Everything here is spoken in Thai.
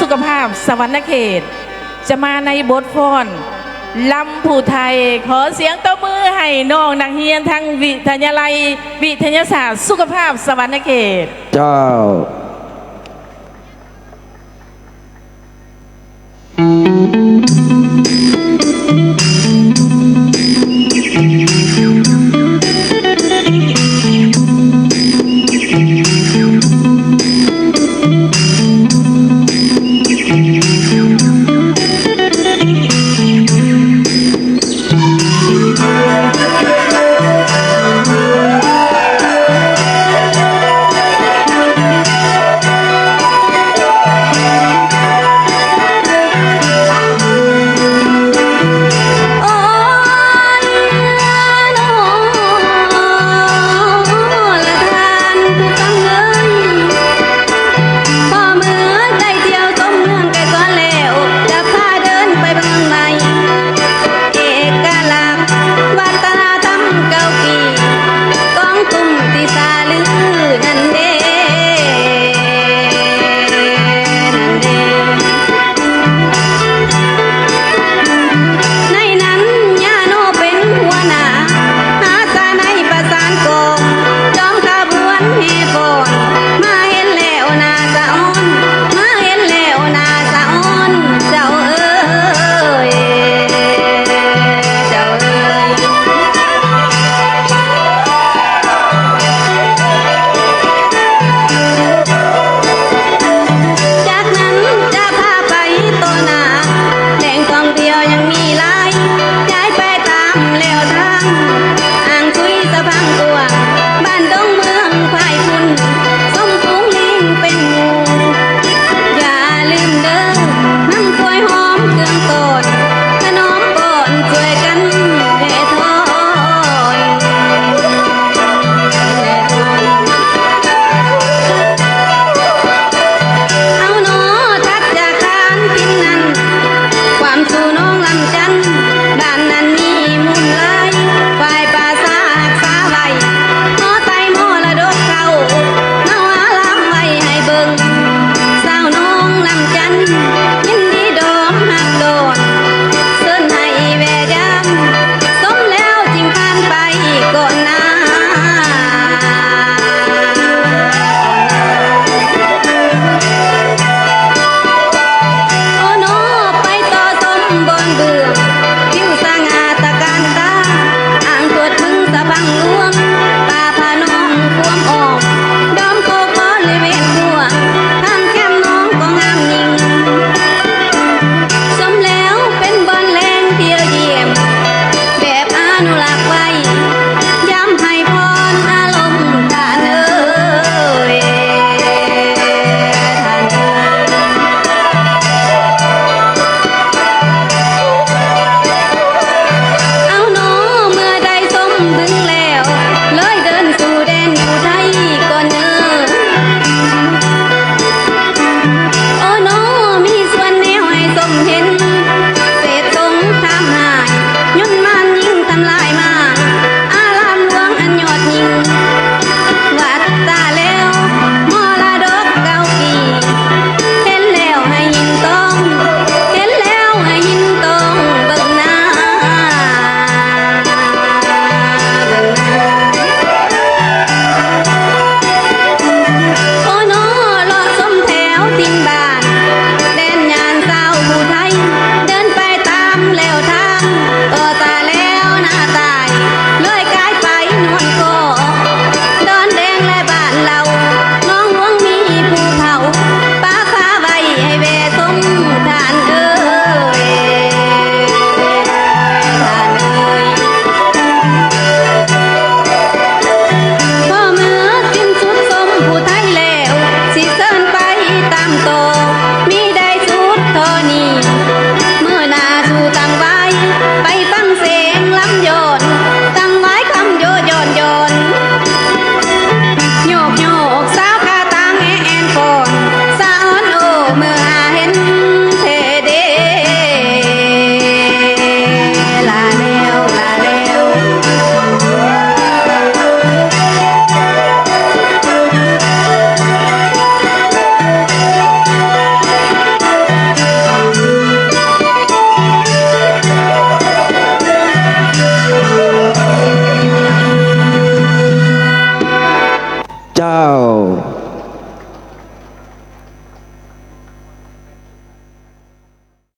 สุขภาพสวรรณเขต จะมาในบทฟ้อนลำผู้ไทย ขอเสียงตบมือให้น้องนักเรียนทั้งวิทยาลัย วิทยาศาสตร์ สุขภาพสวรรณเขต เจ้า